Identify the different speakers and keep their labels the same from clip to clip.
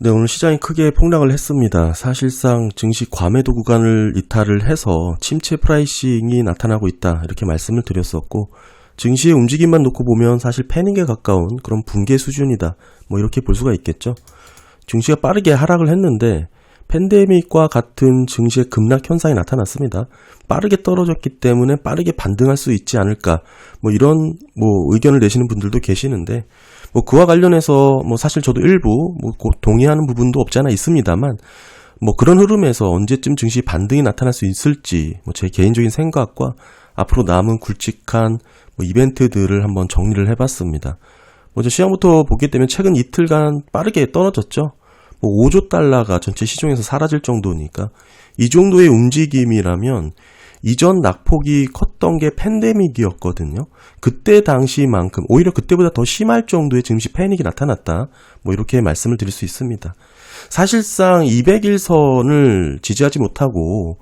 Speaker 1: 네, 오늘 시장이 크게 폭락을 했습니다. 사실상 증시 과매도 구간을 이탈을 해서 침체 프라이싱이 나타나고 있다. 이렇게 말씀을 드렸었고, 증시의 움직임만 놓고 보면 사실 패닉에 가까운 그런 붕괴 수준이다. 뭐 이렇게 볼 수가 있겠죠. 증시가 빠르게 하락을 했는데, 팬데믹과 같은 증시의 급락 현상이 나타났습니다. 빠르게 떨어졌기 때문에 빠르게 반등할 수 있지 않을까. 뭐 이런 뭐 의견을 내시는 분들도 계시는데, 뭐 그와 관련해서 뭐 사실 저도 일부 뭐 동의하는 부분도 없지 않아 있습니다만 뭐 그런 흐름에서 언제쯤 증시 반등이 나타날 수 있을지 뭐 제 개인적인 생각과 앞으로 남은 굵직한 뭐 이벤트들을 한번 정리를 해봤습니다. 먼저 시장부터 보게 되면 최근 이틀간 빠르게 떨어졌죠. 뭐 5조 달러가 전체 시중에서 사라질 정도니까 이 정도의 움직임이라면 이전 낙폭이 컸던 게 팬데믹이었거든요. 그때 당시만큼 오히려 그때보다 더 심할 정도의 증시 패닉이 나타났다. 뭐 이렇게 말씀을 드릴 수 있습니다. 사실상 200일선을 지지하지 못하고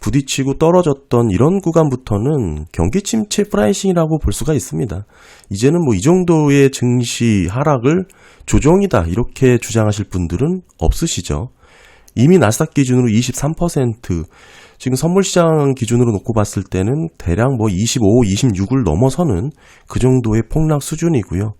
Speaker 1: 부딪히고 떨어졌던 이런 구간부터는 경기 침체 프라이싱이라고 볼 수가 있습니다. 이제는 뭐 이 정도의 증시 하락을 조정이다 이렇게 주장하실 분들은 없으시죠. 이미 나스닥 기준으로 23% 지금 선물 시장 기준으로 놓고 봤을 때는 대략 뭐 25, 26을 넘어서는 그 정도의 폭락 수준이고요.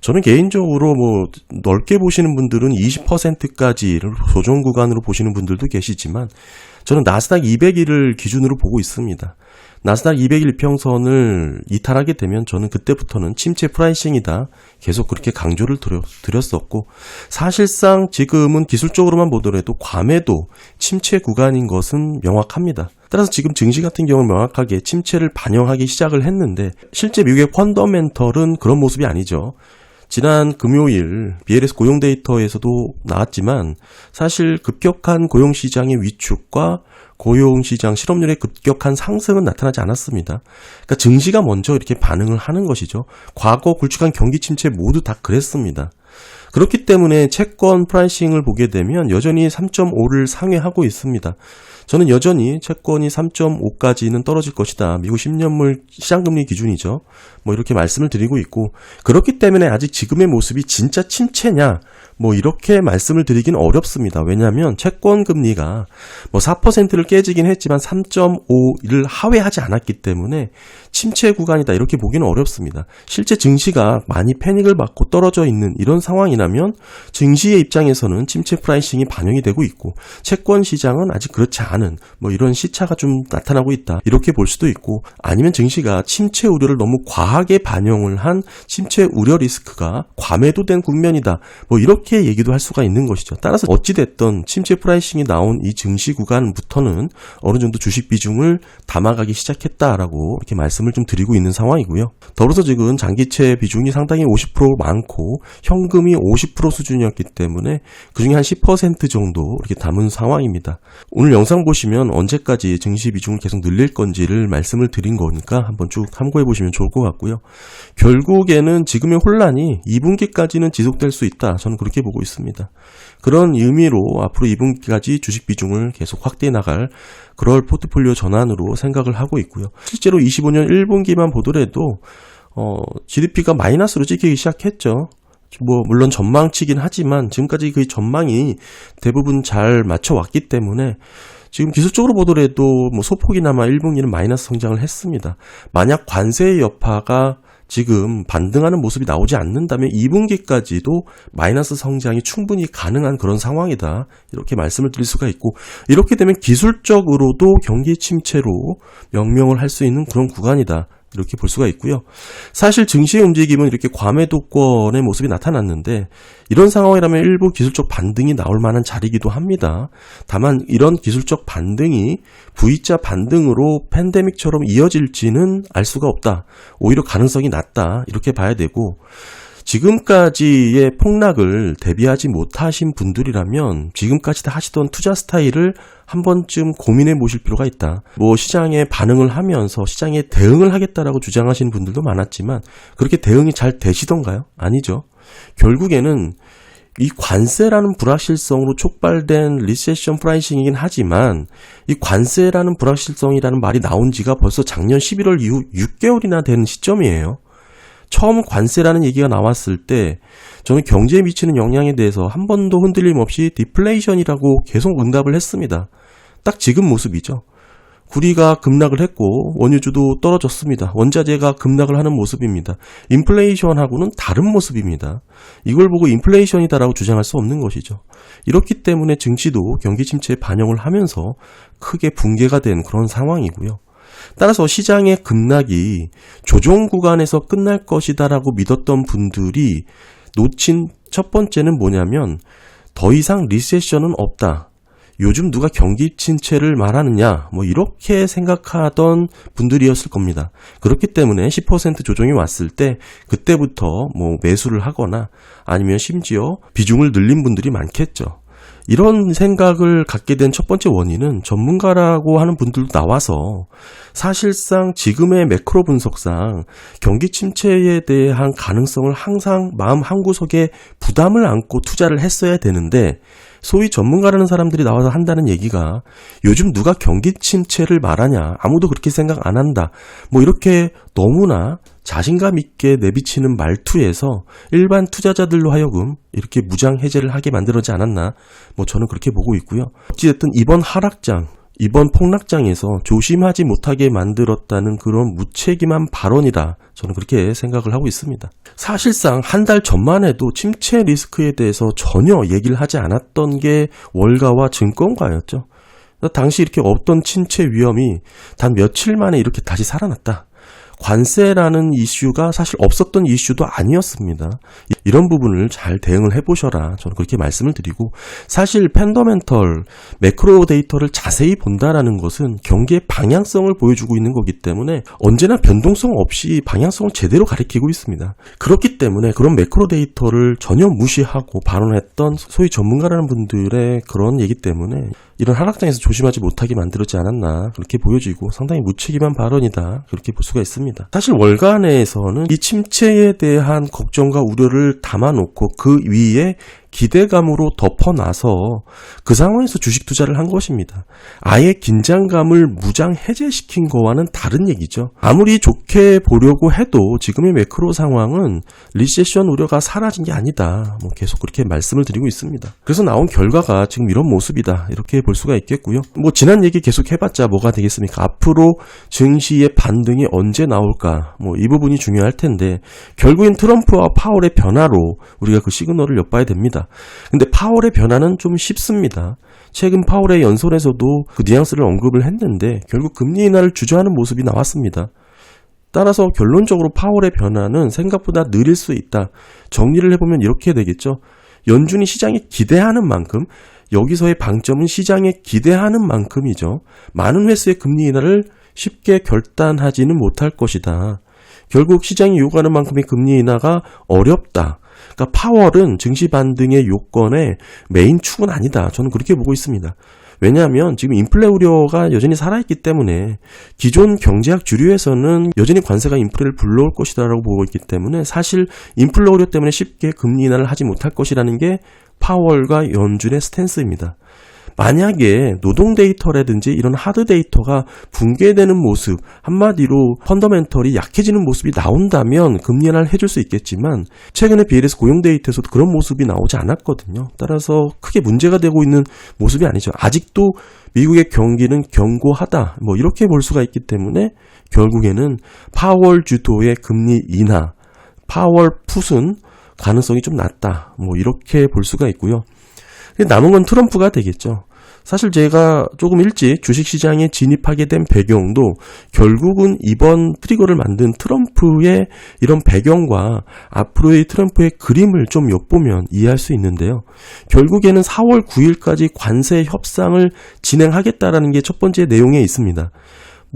Speaker 1: 저는 개인적으로 뭐 넓게 보시는 분들은 20%까지를 조정 구간으로 보시는 분들도 계시지만 저는 나스닥 200일을 기준으로 보고 있습니다. 나스닥 200일 평선을 이탈하게 되면 저는 그때부터는 침체 프라이싱이다. 계속 그렇게 강조를 드렸 었고 사실상 지금은 기술적으로만 보더라도 과매도 침체 구간인 것은 명확합니다. 따라서 지금 증시 같은 경우는 명확하게 침체를 반영하기 시작을 했는데 실제 미국의 펀더멘털은 그런 모습이 아니죠. 지난 금요일 BLS 고용 데이터에서도 나왔지만 사실 급격한 고용 시장의 위축과 고용 시장 실업률의 급격한 상승은 나타나지 않았습니다. 그러니까 증시가 먼저 이렇게 반응을 하는 것이죠. 과거 굵직한 경기 침체 모두 다 그랬습니다. 그렇기 때문에 채권 프라이싱을 보게 되면 여전히 3.5를 상회하고 있습니다. 저는 여전히 채권이 3.5까지는 떨어질 것이다. 미국 10년물 시장금리 기준이죠. 뭐 이렇게 말씀을 드리고 있고 그렇기 때문에 아직 지금의 모습이 진짜 침체냐 뭐 이렇게 말씀을 드리긴 어렵습니다. 왜냐하면 채권 금리가 뭐 4%를 깨지긴 했지만 3.5를 하회하지 않았기 때문에 침체 구간이다 이렇게 보기는 어렵습니다. 실제 증시가 많이 패닉을 받고 떨어져 있는 이런 상황이라면 증시의 입장에서는 침체 프라이싱이 반영이 되고 있고 채권 시장은 아직 그렇지 않은 뭐 이런 시차가 좀 나타나고 있다 이렇게 볼 수도 있고 아니면 증시가 침체 우려를 너무 과하게 반영을 한 침체 우려 리스크가 과매도된 국면이다 뭐 이렇게 얘기도 할 수가 있는 것이죠. 따라서 어찌됐던 침체 프라이싱이 나온 이 증시 구간부터는 어느 정도 주식 비중을 담아가기 시작했다라고 이렇게 말씀을 좀 드리고 있는 상황이고요. 더불어서 지금 장기채 비중이 상당히 50% 많고 현금이 50% 수준이었기 때문에 그중에 한 10% 정도 이렇게 담은 상황입니다. 오늘 영상 보시면 언제까지 증시 비중을 계속 늘릴 건지를 말씀을 드린 거니까 한번 쭉 참고해 보시면 좋을 것 같고요. 결국에는 지금의 혼란이 2분기까지는 지속될 수 있다. 저는 그렇게 보고 있습니다. 그런 의미로 앞으로 2분기까지 주식 비중을 계속 확대해 나갈 그럴 포트폴리오 전환으로 생각을 하고 있고요. 실제로 25년 1분기만 보더라도 어, GDP가 마이너스로 찍히기 시작했죠. 뭐 물론 전망치긴 하지만 지금까지 그 전망이 대부분 잘 맞춰왔기 때문에 지금 기술적으로 보더라도 뭐 소폭이나마 1분기는 마이너스 성장을 했습니다. 만약 관세의 여파가 지금 반등하는 모습이 나오지 않는다면 2분기까지도 마이너스 성장이 충분히 가능한 그런 상황이다. 이렇게 말씀을 드릴 수가 있고 이렇게 되면 기술적으로도 경기 침체로 명명을 할 수 있는 그런 구간이다. 이렇게 볼 수가 있고요. 사실 증시의 움직임은 이렇게 과매도권의 모습이 나타났는데 이런 상황이라면 일부 기술적 반등이 나올 만한 자리이기도 합니다. 다만 이런 기술적 반등이 V자 반등으로 팬데믹처럼 이어질지는 알 수가 없다. 오히려 가능성이 낮다. 이렇게 봐야 되고 지금까지의 폭락을 대비하지 못하신 분들이라면 지금까지 다 하시던 투자 스타일을 한 번쯤 고민해 보실 필요가 있다. 뭐 시장에 반응을 하면서 시장에 대응을 하겠다라고 주장하시는 분들도 많았지만 그렇게 대응이 잘 되시던가요? 아니죠. 결국에는 이 관세라는 불확실성으로 촉발된 리세션 프라이싱이긴 하지만 이 관세라는 불확실성이라는 말이 나온 지가 벌써 작년 11월 이후 6개월이나 된 시점이에요. 처음 관세라는 얘기가 나왔을 때 저는 경제에 미치는 영향에 대해서 한 번도 흔들림 없이 디플레이션이라고 계속 응답을 했습니다. 딱 지금 모습이죠. 구리가 급락을 했고 원유주도 떨어졌습니다. 원자재가 급락을 하는 모습입니다. 인플레이션하고는 다른 모습입니다. 이걸 보고 인플레이션이다라고 주장할 수 없는 것이죠. 이렇기 때문에 증시도 경기 침체에 반영을 하면서 크게 붕괴가 된 그런 상황이고요. 따라서 시장의 급락이 조정 구간에서 끝날 것이다라고 믿었던 분들이 놓친 첫 번째는 뭐냐면 더 이상 리세션은 없다. 요즘 누가 경기 침체를 말하느냐, 뭐 이렇게 생각하던 분들이었을 겁니다. 그렇기 때문에 10% 조정이 왔을 때 그때부터 뭐 매수를 하거나 아니면 심지어 비중을 늘린 분들이 많겠죠. 이런 생각을 갖게 된 첫 번째 원인은 전문가라고 하는 분들도 나와서 사실상 지금의 매크로 분석상 경기 침체에 대한 가능성을 항상 마음 한구석에 부담을 안고 투자를 했어야 되는데 소위 전문가라는 사람들이 나와서 한다는 얘기가 요즘 누가 경기 침체를 말하냐 아무도 그렇게 생각 안 한다 뭐 이렇게 너무나 자신감 있게 내비치는 말투에서 일반 투자자들로 하여금 이렇게 무장 해제를 하게 만들어지 않았나 뭐 저는 그렇게 보고 있고요. 어찌됐든 이번 하락장 이번 폭락장에서 조심하지 못하게 만들었다는 그런 무책임한 발언이다. 저는 그렇게 생각을 하고 있습니다. 사실상 한 달 전만 해도 침체 리스크에 대해서 전혀 얘기를 하지 않았던 게 월가와 증권가였죠. 당시 이렇게 없던 침체 위험이 단 며칠 만에 이렇게 다시 살아났다. 관세라는 이슈가 사실 없었던 이슈도 아니었습니다. 이런 부분을 잘 대응을 해보셔라. 저는 그렇게 말씀을 드리고 사실 팬더멘털 매크로 데이터를 자세히 본다라는 것은 경기의 방향성을 보여주고 있는 거기 때문에 언제나 변동성 없이 방향성을 제대로 가리키고 있습니다. 그렇기 때문에 그런 매크로 데이터를 전혀 무시하고 발언했던 소위 전문가라는 분들의 그런 얘기 때문에 이런 하락장에서 조심하지 못하게 만들었지 않았나 그렇게 보여지고 상당히 무책임한 발언이다 그렇게 볼 수가 있습니다. 사실 월간에서는 이 침체에 대한 걱정과 우려를 담아놓고 그 위에 기대감으로 덮어놔서 그 상황에서 주식 투자를 한 것입니다. 아예 긴장감을 무장 해제시킨 거와는 다른 얘기죠. 아무리 좋게 보려고 해도 지금의 매크로 상황은 리세션 우려가 사라진 게 아니다. 뭐 계속 그렇게 말씀을 드리고 있습니다. 그래서 나온 결과가 지금 이런 모습이다. 이렇게 볼 수가 있겠고요. 뭐 지난 얘기 계속 해봤자 뭐가 되겠습니까? 앞으로 증시의 반등이 언제 나올까? 뭐 이 부분이 중요할 텐데 결국엔 트럼프와 파월의 변화로 우리가 그 시그널을 엿봐야 됩니다. 근데 파월의 변화는 좀 쉽습니다. 최근 파월의 연설에서도 그 뉘앙스를 언급을 했는데 결국 금리 인하를 주저하는 모습이 나왔습니다. 따라서 결론적으로 파월의 변화는 생각보다 느릴 수 있다. 정리를 해보면 이렇게 되겠죠. 연준이 시장에 기대하는 만큼 여기서의 방점은 시장에 기대하는 만큼이죠. 많은 횟수의 금리 인하를 쉽게 결단하지는 못할 것이다. 결국 시장이 요구하는 만큼의 금리 인하가 어렵다. 그러니까 파월은 증시 반등의 요건의 메인 축은 아니다. 저는 그렇게 보고 있습니다. 왜냐하면 지금 인플레 우려가 여전히 살아있기 때문에 기존 경제학 주류에서는 여전히 관세가 인플레를 불러올 것이다라고 보고 있기 때문에 사실 인플레 우려 때문에 쉽게 금리 인하를 하지 못할 것이라는 게 파월과 연준의 스탠스입니다. 만약에 노동 데이터라든지 이런 하드 데이터가 붕괴되는 모습, 한마디로 펀더멘털이 약해지는 모습이 나온다면 금리 인하를 해줄 수 있겠지만 최근에 BLS 고용 데이터에서도 그런 모습이 나오지 않았거든요. 따라서 크게 문제가 되고 있는 모습이 아니죠. 아직도 미국의 경기는 견고하다. 뭐 이렇게 볼 수가 있기 때문에 결국에는 파월 주도의 금리 인하, 파월 풋은 가능성이 좀 낮다. 뭐 이렇게 볼 수가 있고요. 남은 건 트럼프가 되겠죠. 사실 제가 조금 일찍 주식시장에 진입하게 된 배경도 결국은 이번 트리거를 만든 트럼프의 이런 배경과 앞으로의 트럼프의 그림을 좀 엿보면 이해할 수 있는데요. 결국에는 4월 9일까지 관세 협상을 진행하겠다라는 게 첫 번째 내용에 있습니다.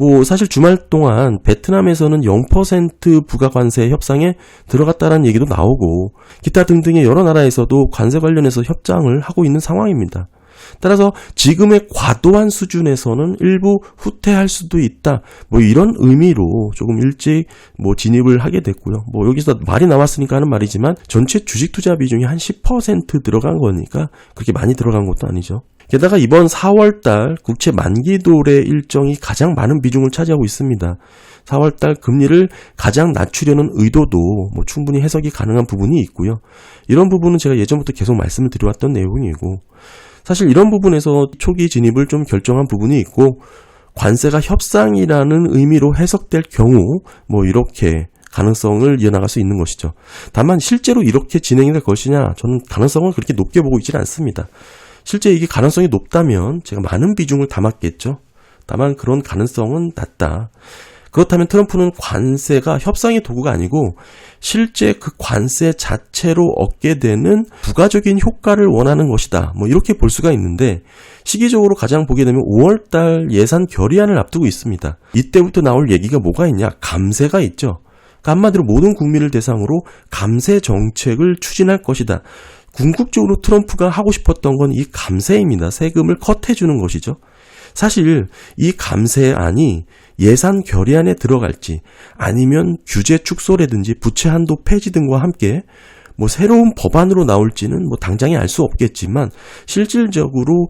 Speaker 1: 뭐 사실 주말 동안 베트남에서는 0% 부가관세 협상에 들어갔다는 얘기도 나오고 기타 등등의 여러 나라에서도 관세 관련해서 협상을 하고 있는 상황입니다. 따라서 지금의 과도한 수준에서는 일부 후퇴할 수도 있다. 뭐 이런 의미로 조금 일찍 뭐 진입을 하게 됐고요. 뭐 여기서 말이 나왔으니까 하는 말이지만 전체 주식 투자 비중이 한 10% 들어간 거니까 그렇게 많이 들어간 것도 아니죠. 게다가 이번 4월달 국채 만기도래 일정이 가장 많은 비중을 차지하고 있습니다. 4월달 금리를 가장 낮추려는 의도도 뭐 충분히 해석이 가능한 부분이 있고요. 이런 부분은 제가 예전부터 계속 말씀을 드려왔던 내용이고 사실 이런 부분에서 초기 진입을 좀 결정한 부분이 있고 관세가 협상이라는 의미로 해석될 경우 뭐 이렇게 가능성을 이어나갈 수 있는 것이죠. 다만 실제로 이렇게 진행이 될 것이냐 저는 가능성을 그렇게 높게 보고 있지는 않습니다. 실제 이게 가능성이 높다면 제가 많은 비중을 담았겠죠. 다만 그런 가능성은 낮다. 그렇다면 트럼프는 관세가 협상의 도구가 아니고 실제 그 관세 자체로 얻게 되는 부가적인 효과를 원하는 것이다. 뭐 이렇게 볼 수가 있는데 시기적으로 가장 보게 되면 5월달 예산 결의안을 앞두고 있습니다. 이때부터 나올 얘기가 뭐가 있냐? 감세가 있죠. 그러니까 한마디로 모든 국민을 대상으로 감세 정책을 추진할 것이다. 궁극적으로 트럼프가 하고 싶었던 건 이 감세입니다. 세금을 컷해주는 것이죠. 사실 이 감세안이 예산 결의안에 들어갈지 아니면 규제 축소라든지 부채 한도 폐지 등과 함께 뭐 새로운 법안으로 나올지는 뭐 당장에 알 수 없겠지만 실질적으로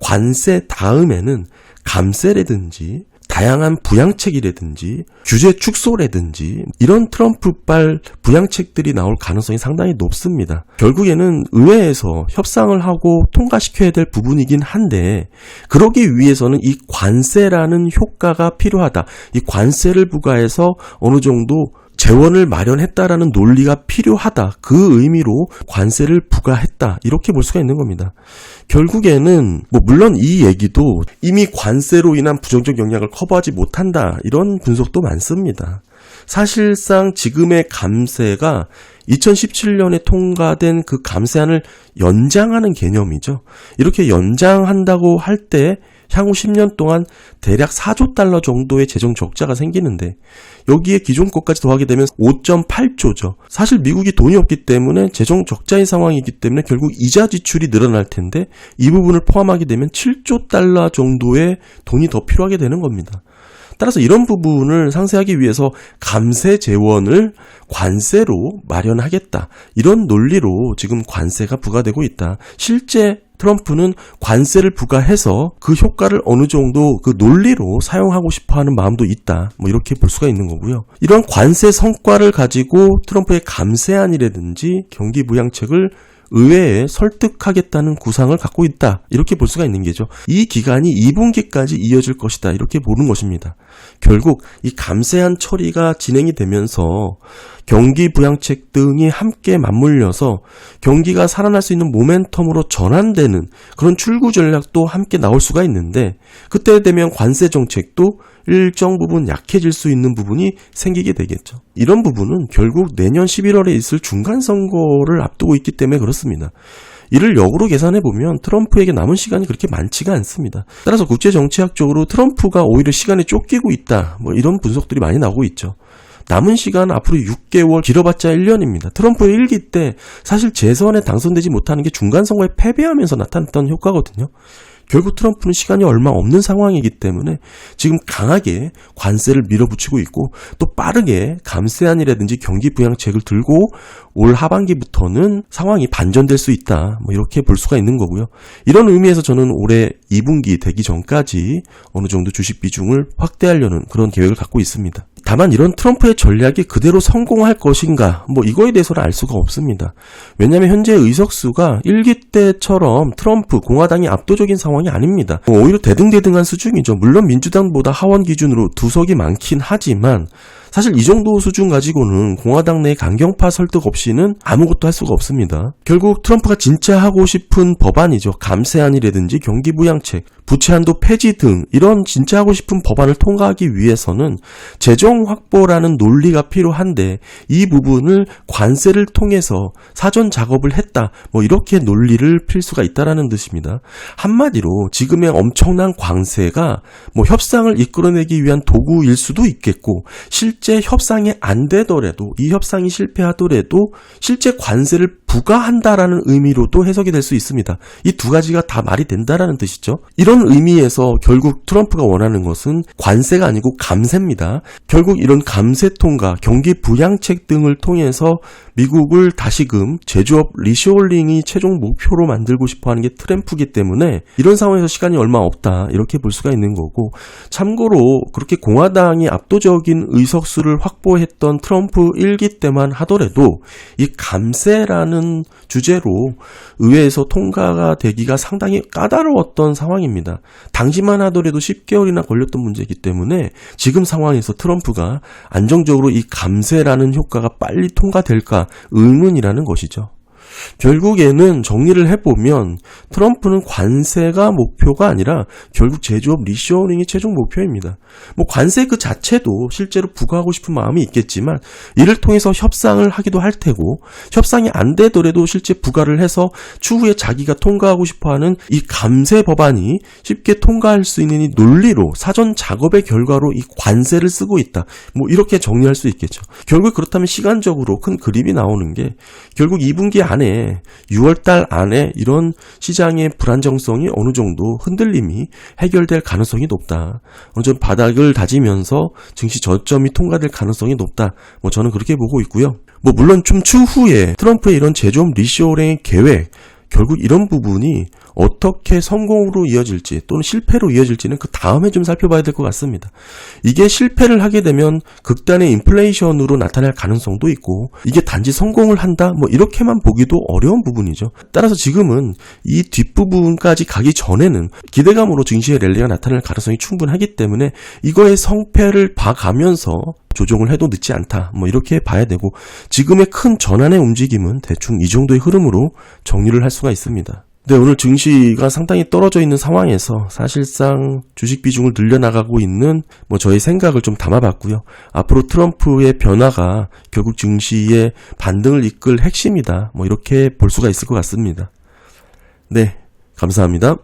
Speaker 1: 관세 다음에는 감세라든지 다양한 부양책이라든지 규제 축소라든지 이런 트럼프발 부양책들이 나올 가능성이 상당히 높습니다. 결국에는 의회에서 협상을 하고 통과시켜야 될 부분이긴 한데 그러기 위해서는 이 관세라는 효과가 필요하다. 이 관세를 부과해서 어느 정도 재원을 마련했다라는 논리가 필요하다. 그 의미로 관세를 부과했다. 이렇게 볼 수가 있는 겁니다. 결국에는 뭐 물론 이 얘기도 이미 관세로 인한 부정적 영향을 커버하지 못한다. 이런 분석도 많습니다. 사실상 지금의 감세가 2017년에 통과된 그 감세안을 연장하는 개념이죠. 이렇게 연장한다고 할 때 향후 10년 동안 대략 4조 달러 정도의 재정 적자가 생기는데 여기에 기존 것까지 더하게 되면 5.8조죠. 사실 미국이 돈이 없기 때문에 재정 적자인 상황이기 때문에 결국 이자 지출이 늘어날 텐데 이 부분을 포함하게 되면 7조 달러 정도의 돈이 더 필요하게 되는 겁니다. 따라서 이런 부분을 상쇄하기 위해서 감세 재원을 관세로 마련하겠다. 이런 논리로 지금 관세가 부과되고 있다. 실제 트럼프는 관세를 부과해서 그 효과를 어느 정도 그 논리로 사용하고 싶어 하는 마음도 있다. 뭐 이렇게 볼 수가 있는 거고요. 이런 관세 성과를 가지고 트럼프의 감세안이라든지 경기 부양책을 의회에 설득하겠다는 구상을 갖고 있다. 이렇게 볼 수가 있는 게죠. 이 기간이 2분기까지 이어질 것이다. 이렇게 보는 것입니다. 결국 이 감세한 처리가 진행이 되면서 경기 부양책 등이 함께 맞물려서 경기가 살아날 수 있는 모멘텀으로 전환되는 그런 출구 전략도 함께 나올 수가 있는데 그때 되면 관세 정책도 일정 부분 약해질 수 있는 부분이 생기게 되겠죠. 이런 부분은 결국 내년 11월에 있을 중간 선거를 앞두고 있기 때문에 그렇습니다. 이를 역으로 계산해 보면 트럼프에게 남은 시간이 그렇게 많지가 않습니다. 따라서 국제 정치학적으로 트럼프가 오히려 시간에 쫓기고 있다. 뭐 이런 분석들이 많이 나오고 있죠. 남은 시간 앞으로 6개월 길어봤자 1년입니다. 트럼프의 일기 때 사실 재선에 당선되지 못하는 게 중간 선거에 패배하면서 나타났던 효과거든요. 결국 트럼프는 시간이 얼마 없는 상황이기 때문에 지금 강하게 관세를 밀어붙이고 있고 또 빠르게 감세안이라든지 경기 부양책을 들고 올 하반기부터는 상황이 반전될 수 있다. 뭐 이렇게 볼 수가 있는 거고요. 이런 의미에서 저는 올해 2분기 되기 전까지 어느 정도 주식 비중을 확대하려는 그런 계획을 갖고 있습니다. 다만 이런 트럼프의 전략이 그대로 성공할 것인가 뭐 이거에 대해서는 알 수가 없습니다. 왜냐하면 현재 의석수가 1기 때처럼 트럼프 공화당이 압도적인 상황이 아닙니다. 뭐 오히려 대등대등한 수준이죠. 물론 민주당보다 하원 기준으로 두 석이 많긴 하지만 사실 이 정도 수준 가지고는 공화당 내 강경파 설득 없이는 아무것도 할 수가 없습니다. 결국 트럼프가 진짜 하고 싶은 법안이죠. 감세안이라든지 경기부양책, 부채한도 폐지 등 이런 진짜 하고 싶은 법안을 통과하기 위해서는 재정 확보라는 논리가 필요한데 이 부분을 관세를 통해서 사전 작업을 했다. 뭐 이렇게 논리를 필 수가 있다라는 뜻입니다. 한마디로 지금의 엄청난 광세가 뭐 협상을 이끌어내기 위한 도구일 수도 있겠고 실제 협상이 안 되더라도 이 협상이 실패하더라도 실제 관세를 부과한다라는 의미로도 해석이 될 수 있습니다. 이 두 가지가 다 말이 된다라는 뜻이죠. 이런 의미에서 결국 트럼프가 원하는 것은 관세가 아니고 감세입니다. 결국 이런 감세 통과, 경기 부양책 등을 통해서 미국을 다시금 제조업 리쇼링이 최종 목표로 만들고 싶어 하는 게 트럼프기 때문에 이런 상황에서 시간이 얼마 없다. 이렇게 볼 수가 있는 거고 참고로 그렇게 공화당이 압도적인 의석수를 확보했던 트럼프 1기 때만 하더라도 이 감세라는 주제로 의회에서 통과가 되기가 상당히 까다로웠던 상황입니다. 당시만 하더라도 10개월이나 걸렸던 문제이기 때문에 지금 상황에서 트럼프가 안정적으로 이 감세라는 효과가 빨리 통과될까 의문이라는 것이죠. 결국에는 정리를 해보면 트럼프는 관세가 목표가 아니라 결국 제조업 리쇼링이 최종 목표입니다. 뭐 관세 그 자체도 실제로 부과하고 싶은 마음이 있겠지만 이를 통해서 협상을 하기도 할 테고 협상이 안 되더라도 실제 부과를 해서 추후에 자기가 통과하고 싶어하는 이 감세 법안이 쉽게 통과할 수 있는 이 논리로 사전 작업의 결과로 이 관세를 쓰고 있다. 뭐 이렇게 정리할 수 있겠죠. 결국 그렇다면 시간적으로 큰 그림이 나오는 게 결국 2분기 안에 6월달 안에 이런 시장의 불안정성이 어느 정도 흔들림이 해결될 가능성이 높다. 어느 정도 바닥을 다지면서 증시 저점이 통과될 가능성이 높다. 뭐 저는 그렇게 보고 있고요. 뭐 물론 좀 추후에 트럼프의 이런 제조업 리쇼링 계획 결국 이런 부분이 어떻게 성공으로 이어질지 또는 실패로 이어질지는 그 다음에 좀 살펴봐야 될 것 같습니다. 이게 실패를 하게 되면 극단의 인플레이션으로 나타날 가능성도 있고 이게 단지 성공을 한다 뭐 이렇게만 보기도 어려운 부분이죠. 따라서 지금은 이 뒷부분까지 가기 전에는 기대감으로 증시의 랠리가 나타날 가능성이 충분하기 때문에 이거의 성패를 봐가면서 조정을 해도 늦지 않다. 뭐 이렇게 봐야 되고 지금의 큰 전환의 움직임은 대충 이 정도의 흐름으로 정리를 할 수가 있습니다. 네, 오늘 증시가 상당히 떨어져 있는 상황에서 사실상 주식 비중을 늘려나가고 있는 뭐 저의 생각을 좀 담아봤고요. 앞으로 트럼프의 변화가 결국 증시의 반등을 이끌 핵심이다. 뭐 이렇게 볼 수가 있을 것 같습니다. 네, 감사합니다.